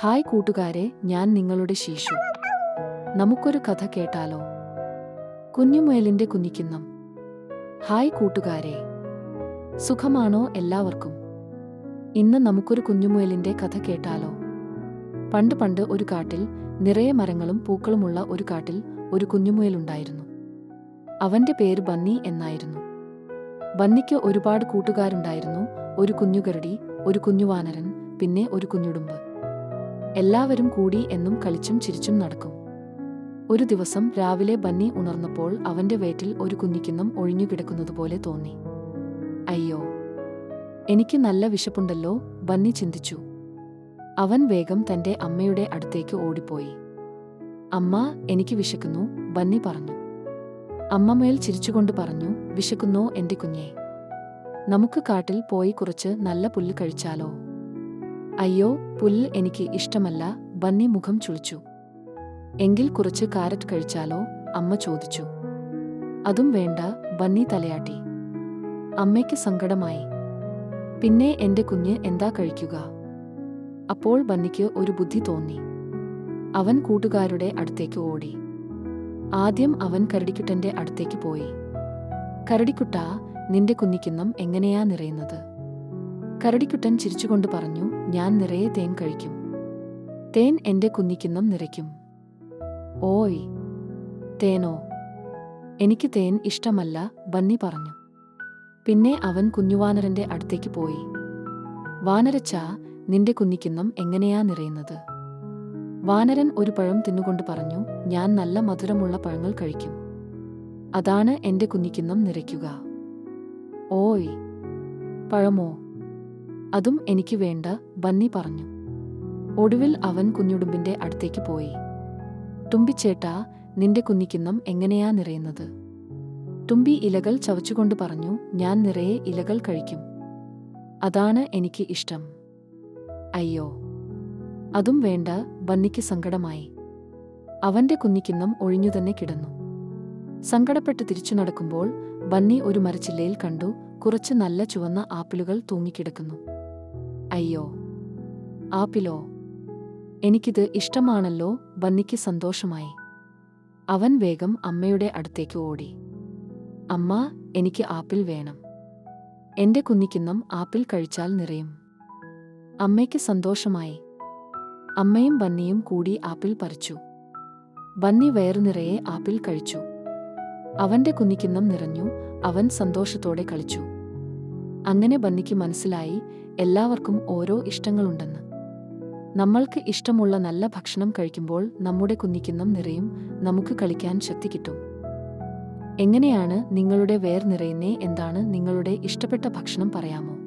Hi കൂട്ടുകാരെ ഞാൻ നിങ്ങളുടെ ശീശു. നമുക്കൊരു കഥ കേട്ടാലോ? കുഞ്ഞുമുയലിന്റെ കുഞ്ഞിക്കിന്നം ഹായ് കൂട്ടുകാരെ. സുഖമാണോ എല്ലാവർക്കും? ഇന്ന് നമുക്കൊരു കുഞ്ഞുമുയലിന്റെ കഥ കേട്ടാലോ? പണ്ട് പണ്ട് ഒരു കാട്ടിൽ നിറയെ മരങ്ങളും പൂക്കളുമുള്ള ഒരു കാട്ടിൽ ഒരു കുഞ്ഞുമുയലുണ്ടായിരുന്നു അവന്റെ പേര് ബന്നി എന്നായിരുന്നു. ബന്നിക്ക് ഒരുപാട് കൂട്ടുകാരുണ്ടായിരുന്നു. ഒരു കുഞ്ഞുകരടി ഒരു കുഞ്ഞുവാനരൻ പിന്നെ ഒരു കുഞ്ഞുടുമ്പ്. എല്ലാവരും കൂടി എന്നും കളിച്ചും ചിരിച്ചും നടക്കും. ഒരു ദിവസം രാവിലെ ബന്നി ഉണർന്നപ്പോൾ അവന്റെ വയറ്റിൽ ഒരു കുഞ്ഞിക്കിന്നം ഒഴിഞ്ഞുകിടക്കുന്നതുപോലെ തോന്നി. അയ്യോ എനിക്ക് നല്ല വിശപ്പുണ്ടല്ലോ ബന്നി ചിന്തിച്ചു. അവൻ വേഗം തന്റെ അമ്മയുടെ അടുത്തേക്ക് ഓടിപ്പോയി. അമ്മ എനിക്ക് വിശക്കുന്നു ബന്നി പറഞ്ഞു. അമ്മമേൽ ചിരിച്ചുകൊണ്ട് പറഞ്ഞു വിശക്കുന്നോ എന്റെ കുഞ്ഞേ നമുക്ക് കാട്ടിൽ പോയി കുറച്ച് നല്ല പുല്ല് കഴിച്ചാലോ? അയ്യോ പുല്ല് എനിക്ക് ഇഷ്ടമല്ല. ബന്നി മുഖം ചുളിച്ചു. എങ്കിൽ കുറച്ച് കാരറ്റ് കഴിച്ചാലോ? അമ്മ ചോദിച്ചു. അതും വേണ്ട ബന്നി തലയാട്ടി. അമ്മയ്ക്ക് സങ്കടമായി. പിന്നെ എന്റെ കുഞ്ഞ് എന്താ കഴിക്കുക? അപ്പോൾ ബന്നിക്ക് ഒരു ബുദ്ധി തോന്നി. അവൻ കൂട്ടുകാരുടെ അടുത്തേക്ക് ഓടി. ആദ്യം അവൻ കരടിക്കുട്ടന്റെ അടുത്തേക്ക് പോയി. കരടിക്കുട്ടാ നിന്റെ കുഞ്ഞിക്കിന്നം എങ്ങനെയാ നിറയുന്നത്? കരടിക്കുട്ടൻ ചിരിച്ചുകൊണ്ട് പറഞ്ഞു ഞാൻ നിറയെ തേൻ കഴിക്കും. തേൻ എന്റെ കുഞ്ഞിക്കിന്നം നിറയ്ക്കും. ഓയ് തേനോ? എനിക്ക് തേൻ ഇഷ്ടമല്ല ബന്നി പറഞ്ഞു. പിന്നെ അവൻ കുഞ്ഞുവാനരന്റെ അടുത്തേക്ക് പോയി. വാനരച്ച നിന്റെ കുഞ്ഞിക്കിന്നം എങ്ങനെയാ നിറയുന്നത്? വാനരൻ ഒരു പഴം തിന്നുകൊണ്ട് പറഞ്ഞു ഞാൻ നല്ല മധുരമുള്ള പഴങ്ങൾ കഴിക്കും. അതാണ് എന്റെ കുഞ്ഞിക്കിന്നം നിറയ്ക്കുക. ഓയ് പഴമോ? അതും എനിക്ക് വേണ്ട ബന്നി പറഞ്ഞു. ഒടുവിൽ അവൻ കുഞ്ഞുടുമ്പിന്റെ അടുത്തേക്ക് പോയി. തുമ്പിച്ചേട്ടാ നിന്റെ കുഞ്ഞിക്കിന്നം എങ്ങനെയാ നിറയുന്നത്? തുമ്പി ഇലകൾ ചവച്ചുകൊണ്ട് പറഞ്ഞു ഞാൻ നിറയെ ഇലകൾ കഴിക്കും. അതാണ് എനിക്ക് ഇഷ്ടം. അയ്യോ. അതും വേണ്ട ബന്നിക്ക് സങ്കടമായി. അവന്റെ കുഞ്ഞിക്കിന്നം ഒഴിഞ്ഞുതന്നെ കിടന്നു. സങ്കടപ്പെട്ട് തിരിച്ചു നടക്കുമ്പോൾ ബന്നി ഒരു മരച്ചില്ലയിൽ കണ്ടു കുറച്ച് നല്ല ചുവന്ന ആപ്പിളുകൾ തൂങ്ങിക്കിടക്കുന്നു. അയ്യോ ആപ്പിലോ? എനിക്കിത് ഇഷ്ടമാണല്ലോ ബന്നിക്ക് സന്തോഷമായി. അവൻ വേഗം അമ്മയുടെ അടുത്തേക്ക് ഓടി. അമ്മ എനിക്ക് ആപ്പിൾ വേണം. എന്റെ കുഞ്ഞിക്കിന്നം ആപ്പിൾ കഴിച്ചാൽ നിറയും. അമ്മയ്ക്ക് സന്തോഷമായി. അമ്മയും ബന്നിയും കൂടി ആപ്പിൾ പറിച്ചു. ബന്നി വയറുനിറയെ ആപ്പിൾ കഴിച്ചു. അവന്റെ കുഞ്ഞിക്കിന്നം നിറഞ്ഞു അവൻ സന്തോഷത്തോടെ കളിച്ചു. അങ്ങനെ ബന്നിക്ക് മനസ്സിലായി എല്ലാവർക്കും ഓരോ ഇഷ്ടങ്ങളുണ്ടെന്ന്. നമ്മൾക്ക് ഇഷ്ടമുള്ള നല്ല ഭക്ഷണം കഴിക്കുമ്പോൾ നമ്മുടെ കുഞ്ഞിക്കിന്നം നിറയും നമുക്ക് കളിക്കാൻ ശക്തി കിട്ടും. എങ്ങനെയാണ് നിങ്ങളുടെ വേർ നിറയുന്നേ എന്താണ് നിങ്ങളുടെ ഇഷ്ടപ്പെട്ട ഭക്ഷണം പറയാമോ?